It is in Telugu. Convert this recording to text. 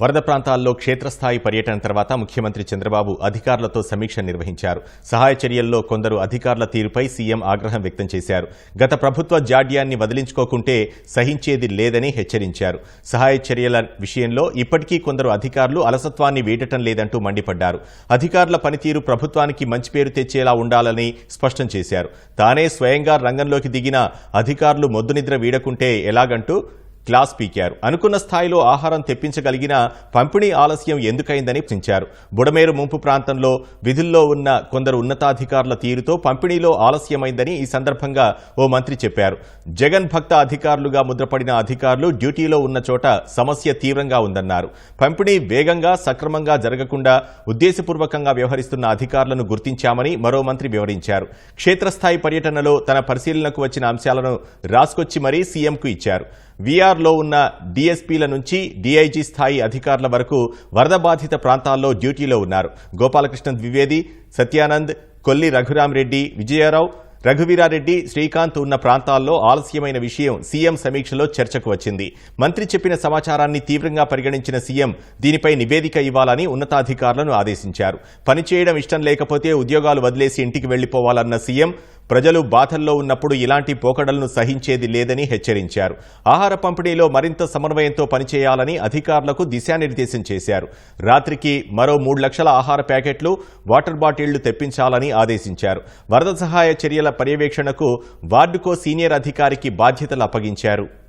వరద ప్రాంతాల్లో క్షేత్రస్థాయి పర్యటన తర్వాత ముఖ్యమంత్రి చంద్రబాబు అధికారులతో సమీక్ష నిర్వహించారు. సహాయ చర్యల్లో కొందరు అధికారుల తీరుపై సీఎం ఆగ్రహం వ్యక్తం చేశారు. గత ప్రభుత్వ జాడ్యాన్ని వదిలించుకోకుంటే సహించేది లేదని హెచ్చరించారు. సహాయ చర్యల విషయంలో ఇప్పటికీ కొందరు అధికారులు అలసత్వాన్ని వీడటం లేదంటూ మండిపడ్డారు. అధికారుల పనితీరు ప్రభుత్వానికి మంచి పేరు తెచ్చేలా ఉండాలని స్పష్టం చేశారు. తానే స్వయంగా రంగంలోకి దిగిన అధికారులు మొద్దునిద్ర వీడకుంటే ఎలాగంటూ క్లాస్ పీకారు. అనుకున్న స్థాయిలో ఆహారం తెప్పించగలిగిన పంపిణీ ఆలస్యం ఎందుకైందని ప్రశ్నించారు బుడమేరు ముంపు ప్రాంతంలో విధుల్లో ఉన్న కొందరు ఉన్నతాధికారుల తీరుతో పంపిణీలో ఆలస్యమైందని ఈ సందర్భంగా ఓ మంత్రి చెప్పారు. జగన్ భక్త అధికారులుగా ముద్రపడిన అధికారులు డ్యూటీలో ఉన్న చోట సమస్య తీవ్రంగా ఉందన్నారు. పంపిణీ వేగంగా సక్రమంగా జరగకుండా ఉద్దేశపూర్వకంగా వ్యవహరిస్తున్న అధికారులను గుర్తించామని మరో మంత్రి వివరించారు. క్షేత్రస్థాయి పర్యటనలో తన పరిశీలనకు వచ్చిన అంశాలను రాసుకొచ్చి మరీ సీఎంకు ఇచ్చారు. వీఆర్లో ఉన్న డీఎస్పీల నుంచి డీఐజీ స్థాయి అధికారుల వరకు వరద బాధిత ప్రాంతాల్లో డ్యూటీలో ఉన్నారు. గోపాలకృష్ణ ద్వివేది సత్యానంద్ కొల్లి రఘురామరెడ్డి విజయారావు రఘువీరారెడ్డి శ్రీకాంత్ ఉన్న ప్రాంతాల్లో ఆలస్యమైన విషయం సీఎం సమీక్షలో చర్చకు వచ్చింది. మంత్రి చెప్పిన సమాచారాన్ని తీవ్రంగా పరిగణించిన సీఎం దీనిపై నివేదిక ఇవ్వాలని ఉన్నతాధికారులను ఆదేశించారు. పనిచేయడం ఇష్టం లేకపోతే ఉద్యోగాలు వదిలేసి ఇంటికి వెళ్ళిపోవాలన్న సీఎం ప్రజలు బాధల్లో ఉన్నప్పుడు ఇలాంటి పోకడలను సహించేది లేదని హెచ్చరించారు. ఆహార పంపిణీలో మరింత సమన్వయంతో పనిచేయాలని అధికారులకు దిశానిర్దేశం చేశారు. రాత్రికి మరో మూడు లక్షల ఆహార ప్యాకెట్లు వాటర్ బాటిళ్ళు తెప్పించాలని ఆదేశించారు. వరద సహాయ చర్యల పర్యవేక్షణకు వార్డుకో సీనియర్ అధికారికి బాధ్యతలు అప్పగించారు.